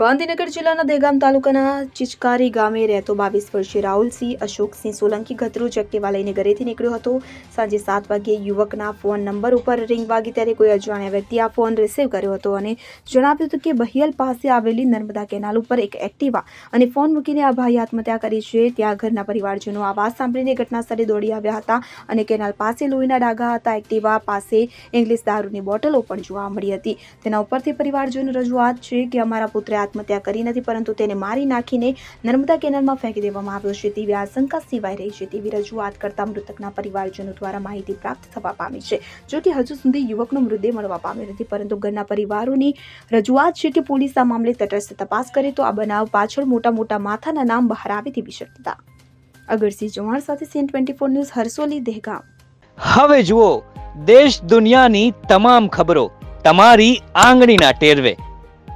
ગાંધીનગર જિલ્લાના દેગામ તાલુકાના ચિચકારી ગામે રહેતો બાવીસ વર્ષીય રાહુલસિંહ અશોકસિંહ સોલંકી ગતરોજ એક્ટિવા લઈને ઘરેથી નીકળ્યો હતો. સાંજે સાત વાગ્યે યુવકના ફોન નંબર ઉપર રિંગ વાગી ત્યારે કોઈ અજાણ્યા વ્યક્તિ આ ફોન રિસીવ કર્યો હતો અને જણાવ્યું હતું કે બહિયલ પાસે આવેલી નર્મદા કેનાલ ઉપર એક એક્ટિવા અને ફોન મૂકીને આ ભાઈ આત્મહત્યા કરી છે. ત્યાં ઘરના પરિવારજનો આવાજ સાંભળીને ઘટના સ્થળે દોડી આવ્યા હતા અને કેનાલ પાસે લોહીના ડાઘા હતા. એક્ટિવા પાસે ઇંગ્લિશ દારૂની બોટલો પણ જોવા મળી હતી. તેના ઉપરથી પરિવારજનો રજૂઆત છે કે અમારા પુત્રે આત્મહત્યા કરી નથી, પરંતુ તેને મારી નાખીને નર્મદા કેનાલમાં ફેંકી દેવામાં આવ્યો છે. તેવી આશંકા સિવાય રહી છે. તેવી રજૂઆત કરતા મૃતકના પરિવારજનો દ્વારા માહિતી પ્રાપ્ત થવા પામી છે. જો હજુ સુધી યુવકનો મૃતદેહ મળવા પામ્યો નથી, પરંતુ ઘરના પરિવારોની રજૂઆત છે કે પોલીસ આ મામલે તટસ્થ તપાસ કરે તો આ બનાવ પાછળ મોટા મોટા માથાના નામ બહાર આવે તેવી શક્યતા. અગરસિંહ ચૌહાણ સાથે CN twenty four news, Harsoli, Dahegam. હવે જુઓ, દેશ દુનિયાની તમામ ખબરો તમારી આંગળીના ટેરવે.